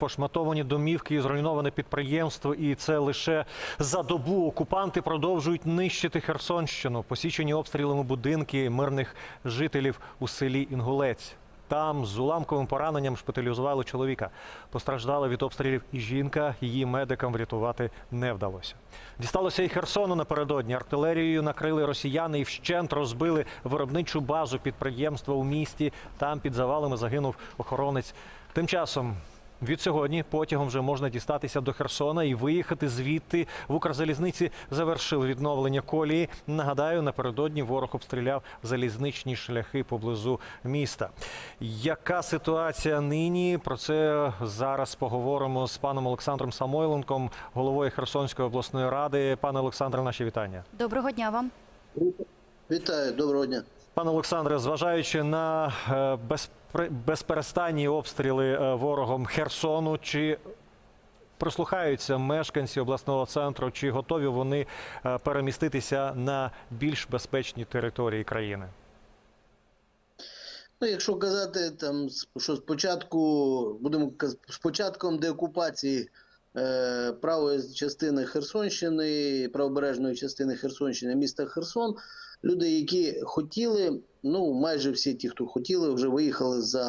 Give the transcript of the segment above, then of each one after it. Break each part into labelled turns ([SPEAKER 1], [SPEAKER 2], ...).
[SPEAKER 1] Пошматовані домівки і зруйноване підприємство, і це лише за добу. Окупанти продовжують нищити Херсонщину. Посічені обстрілами будинки мирних жителів у селі Інгулець. Там з уламковим пораненням шпиталізували чоловіка. Постраждала від обстрілів і жінка. Її медикам врятувати не вдалося. Дісталося і Херсону напередодні. Артилерією накрили росіяни і вщент розбили виробничу базу підприємства у місті. Там під завалами загинув охоронець. Тим часом від сьогодні потягом вже можна дістатися до Херсона і виїхати звідти. В Укрзалізниці завершили відновлення колії. Нагадаю, напередодні ворог обстріляв залізничні шляхи поблизу міста. Яка ситуація нині? Про це зараз поговоримо з паном Олександром Самойленком, головою Херсонської обласної ради. Пане Олександре, наші вітання.
[SPEAKER 2] Доброго дня вам.
[SPEAKER 3] Вітаю, доброго дня.
[SPEAKER 1] Пане Олександре, зважаючи на е, безперестанні обстріли е, ворогом Херсону, чи прислухаються мешканці обласного центру, чи готові вони е, переміститися на більш безпечні території країни?
[SPEAKER 3] Ну, якщо казати там, що спочатку будемо з початком деокупації е, правої частини Херсонщини, правобережної частини Херсонщини, міста Херсон, люди, які хотіли, ну майже всі ті, хто хотіли, вже виїхали за,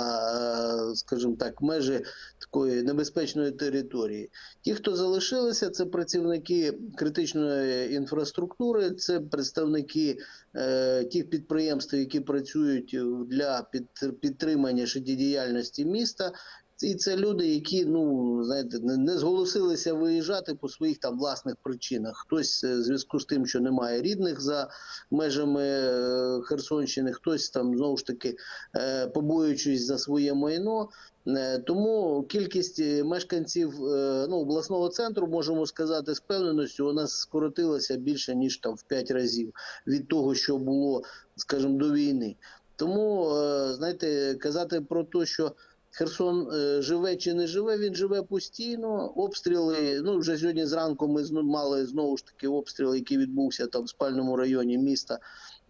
[SPEAKER 3] е, скажімо так, межі такої небезпечної території. Ті, хто залишилися, це працівники критичної інфраструктури, це представники е, тих підприємств, які працюють для під, підтримання життєдіяльності міста. І це люди, які ну знаєте, не, зголосилися виїжджати по своїх там власних причинах. Хтось е, в зв'язку з тим, що немає рідних за межами е, Херсонщини, хтось там знову ж таки е, побоюючись за своє майно. Тому кількість мешканців ну, обласного центру, можемо сказати, з певненістю, нас скоротилася більше ніж там в 5 разів від того, що було, скажімо, до війни. Тому, знаєте, казати про те, що Херсон е, живе чи не живе, він живе постійно. Обстріли. Ну вже сьогодні зранку ми мали знову ж таки обстріл, який відбувся там в спальному районі міста.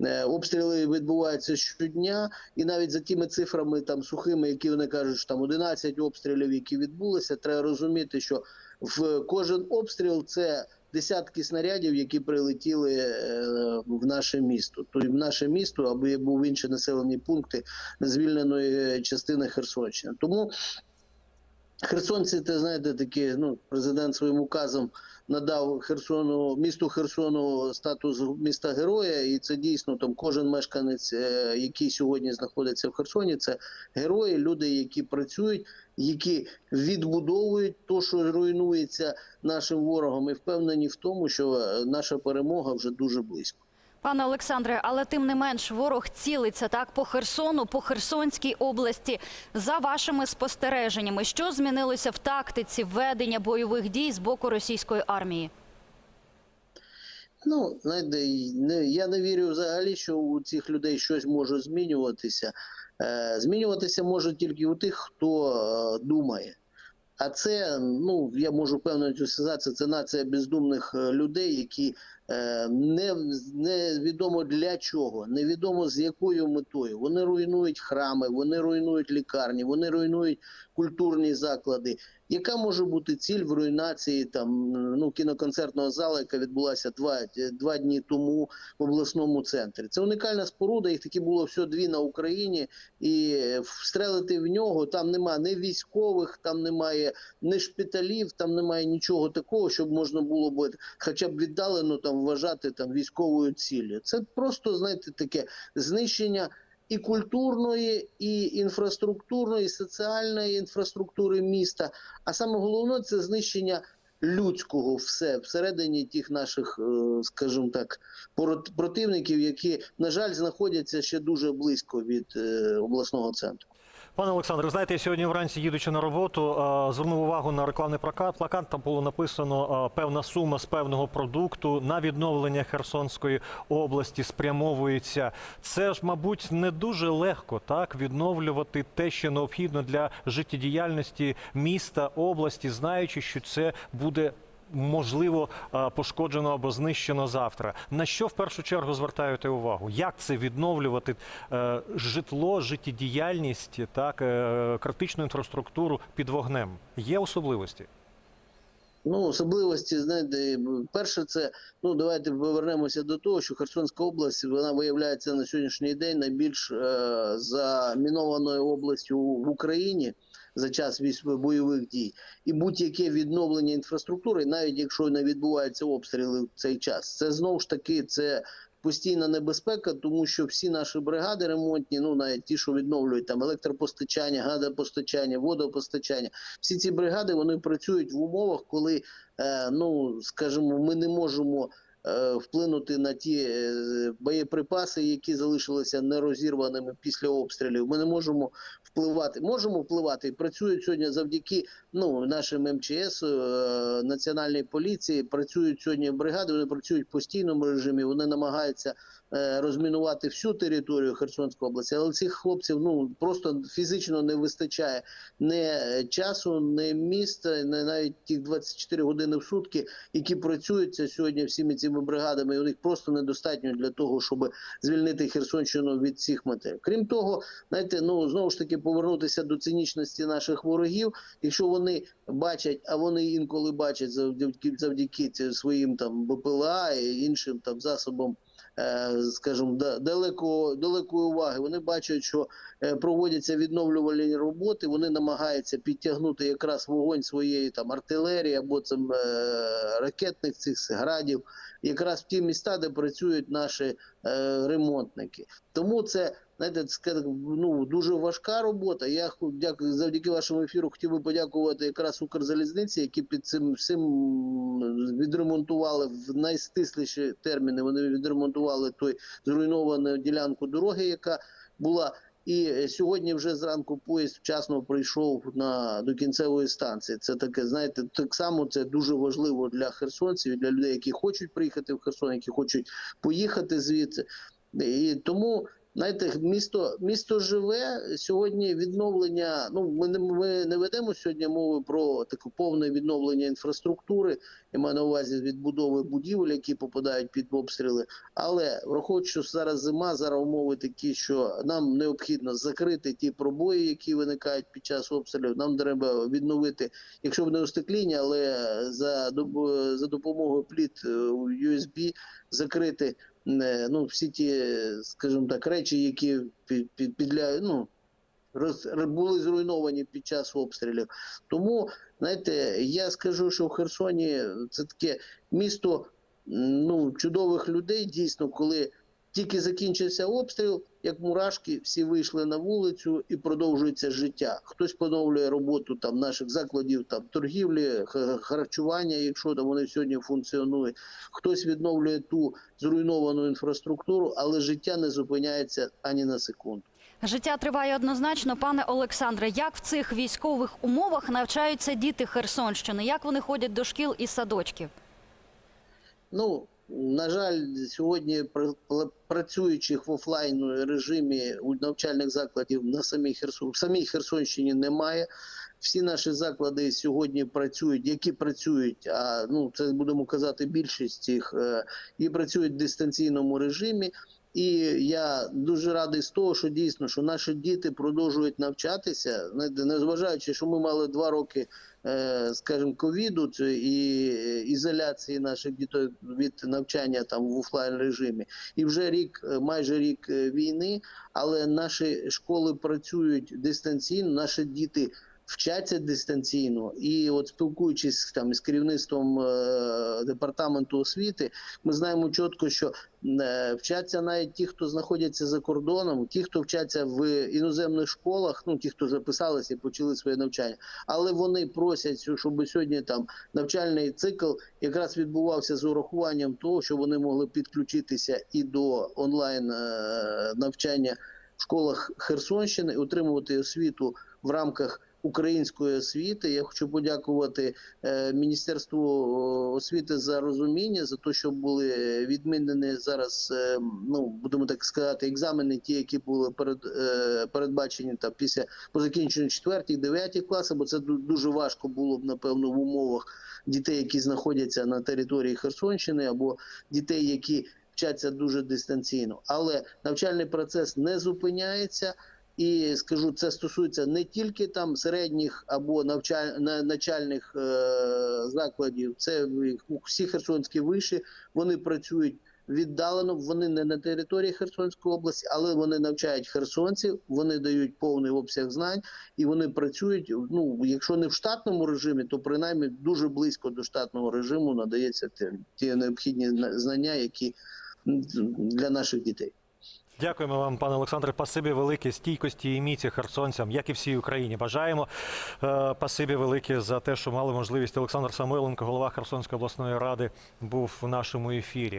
[SPEAKER 3] Е, Обстріли відбуваються щодня, і навіть за тими цифрами там сухими, які вони кажуть, що там 11 обстрілів, які відбулися, треба розуміти, що в кожен обстріл це десятки снарядів, які прилетіли е, в наше місто. Тобто в наше місто, аби був інші населені пункти звільненої частини Херсонщини. Тому херсонці, це знаєте, такі, ну, президент своїм указом надав Херсону, місту Херсону статус міста героя, і це дійсно там кожен мешканець, е, який сьогодні знаходиться в Херсоні, це герої, люди, які працюють, які відбудовують то, що руйнується нашим ворогом, і впевнені в тому, що е, наша перемога вже дуже близько.
[SPEAKER 2] Пане Олександре, але тим не менш ворог цілиться так по Херсону, по Херсонській області. За вашими спостереженнями, що змінилося в тактиці ведення бойових дій з боку російської армії?
[SPEAKER 3] Ну, знаєте, не, я не вірю взагалі, що у цих людей щось може змінюватися. Е, змінюватися може тільки у тих, хто е, думає. А це, ну, я можу впевнено сказати, це нація бездумних е, людей, які не, невідомо для чого, невідомо з якою метою. Вони руйнують храми, вони руйнують лікарні, вони руйнують культурні заклади. Яка може бути ціль в руйнації там ну кіноконцертного залу, яка відбулася два, два дні тому в обласному центрі? Це унікальна споруда. Їх таки було всього дві на Україні, і встрелити в нього там немає ні військових, там немає ні шпиталів, там немає нічого такого, щоб можна було б хоча б віддалено там вважати там військовою ціллю. Це просто знаєте таке знищення і культурної, і інфраструктурної, і соціальної інфраструктури міста. А саме головне це знищення людського все всередині тих наших, е, скажімо так, противників, які, на жаль, знаходяться ще дуже близько від е, обласного центру.
[SPEAKER 1] Пане Олександре, знаєте, я сьогодні вранці їдучи на роботу, звернув увагу на рекламний плакат. Плакат там було написано певна сума з певного продукту на відновлення Херсонської області спрямовується. Це ж, мабуть, не дуже легко так відновлювати те, що необхідно для життєдіяльності міста, області, знаючи, що це буде можливо е, пошкоджено або знищено завтра. На що в першу чергу звертаєте увагу? Як це відновлювати е, житло, життєдіяльність, так е, критичну інфраструктуру під вогнем? Є особливості?
[SPEAKER 3] Ну, особливості, знаєте, перше, це ну давайте повернемося до того, що Херсонська область вона виявляється на сьогоднішній день найбільш е, замінованою областю в Україні за час бойових дій, і будь-яке відновлення інфраструктури, навіть якщо не відбуваються обстріли в цей час, це знову ж таки це. Постійна небезпека, тому що всі наші бригади ремонтні, ну навіть ті, що відновлюють там електропостачання, газопостачання, водопостачання, всі ці бригади вони працюють в умовах, коли е, ну скажімо, ми не можемо вплинути на ті е, боєприпаси, які залишилися нерозірваними після обстрілів. Ми не можемо впливати. Можемо впливати і працюють сьогодні завдяки ну нашим МЧС, е, національній поліції. Працюють сьогодні бригади. Вони працюють в постійному режимі. Вони намагаються е, розмінувати всю територію Херсонської області, але цих хлопців ну просто фізично не вистачає не часу, не міста, не навіть тих 24 години в сутки, які працюються сьогодні всіми цими бригадами. і У них просто недостатньо для того, щоб звільнити Херсонщину від цих матерів. Крім того, знаєте, ну знову ж таки повернутися до цинічності наших ворогів. Якщо вони бачать, а вони інколи бачать завдяки завдяки своїм там БПЛА і іншим там засобам. Е, Скажімо, да- далеко далекої уваги. Вони бачать, що е, проводяться відновлювальні роботи. Вони намагаються підтягнути якраз вогонь своєї там артилерії або там е, ракетних цих градів, якраз в ті міста, де працюють наші ремонтники. Тому це знаєте, ну дуже важка робота. Я дякую завдяки вашому ефіру. Хотів би подякувати якраз Укрзалізниці, які під цим всім відремонтували в найстисліші терміни. Вони відремонтували той зруйновану ділянку дороги, яка була. І сьогодні вже зранку поїзд вчасно прийшов на до кінцевої станції. Це таке, знаєте, так само це дуже важливо для херсонців, для людей, які хочуть приїхати в Херсон, які хочуть поїхати звідси. І тому знаєте, місто місто живе сьогодні. Відновлення. Ну ми не ми не ведемо сьогодні мови про таке повне відновлення інфраструктури. Я маю на увазі відбудови будівель, які попадають під обстріли. Але враховуючи, що зараз зима, зараз умови такі, що нам необхідно закрити ті пробої, які виникають під час обстрілів. Нам треба відновити, якщо б не остекління, але за за допомогою пліт USB закрити е, ну всі ті, скажімо так, речі, які під, під, підля, ну, роз, були зруйновані під час обстрілів. Тому, знаєте, я скажу, що в Херсоні це таке місто ну, чудових людей, дійсно, коли тільки закінчився обстріл, як мурашки, всі вийшли на вулицю і продовжується життя. Хтось поновлює роботу там наших закладів там торгівлі, харчування, якщо там вони сьогодні функціонують. Хтось відновлює ту зруйновану інфраструктуру, але життя не зупиняється ані на секунду.
[SPEAKER 2] Життя триває однозначно. Пане Олександре, як в цих військових умовах навчаються діти Херсонщини? Як вони ходять до шкіл і садочків?
[SPEAKER 3] Ну, на жаль, сьогодні пр- пр- працюючих в офлайн режимі у навчальних закладів на самій Херсон, в самій Херсонщині немає. Всі наші заклади сьогодні працюють, які працюють, а ну це будемо казати, більшість їх е, і працюють в дистанційному режимі. І я дуже радий з того, що дійсно що наші діти продовжують навчатися, незважаючи, що ми мали два роки е, скажімо, ковіду і ізоляції наших дітей від навчання там в офлайн режимі, і вже рік, е, майже рік війни, але наші школи працюють дистанційно, наші діти. Вчаться дистанційно, і от спілкуючись там із керівництвом е, департаменту освіти, ми знаємо чітко, що е, вчаться навіть ті, хто знаходяться за кордоном, ті, хто вчаться в іноземних школах, ну ті, хто записалися і почали своє навчання, але вони просять, щоб сьогодні там навчальний цикл якраз відбувався з урахуванням того, що вони могли підключитися і до онлайн е, навчання в школах Херсонщини, отримувати освіту в рамках української освіти. Я хочу подякувати е, Міністерству освіти за розуміння, за те, що були відмінені зараз, е, ну будемо так сказати, екзамени, ті, які були перед, е, передбачені там після по закінченню 4 9 класи, бо це дуже важко було б напевно в умовах дітей, які знаходяться на території Херсонщини, або дітей, які вчаться дуже дистанційно. Але навчальний процес не зупиняється. І скажу, це стосується не тільки там середніх або навчаль... начальних е... закладів, це всі херсонські виші, вони працюють віддалено, вони не на території Херсонської області, але вони навчають херсонців, вони дають повний обсяг знань і вони працюють. Ну, якщо не в штатному режимі, то принаймні дуже близько до штатного режиму надається ті, ті необхідні знання, які для наших дітей.
[SPEAKER 1] Дякуємо вам, пане Олександре. Пасибі велике стійкості і міці херсонцям, як і всій Україні. Бажаємо. Е, Пасибі велике за те, що мали можливість. Олександр Самойленко, голова Херсонської обласної ради, був в нашому ефірі.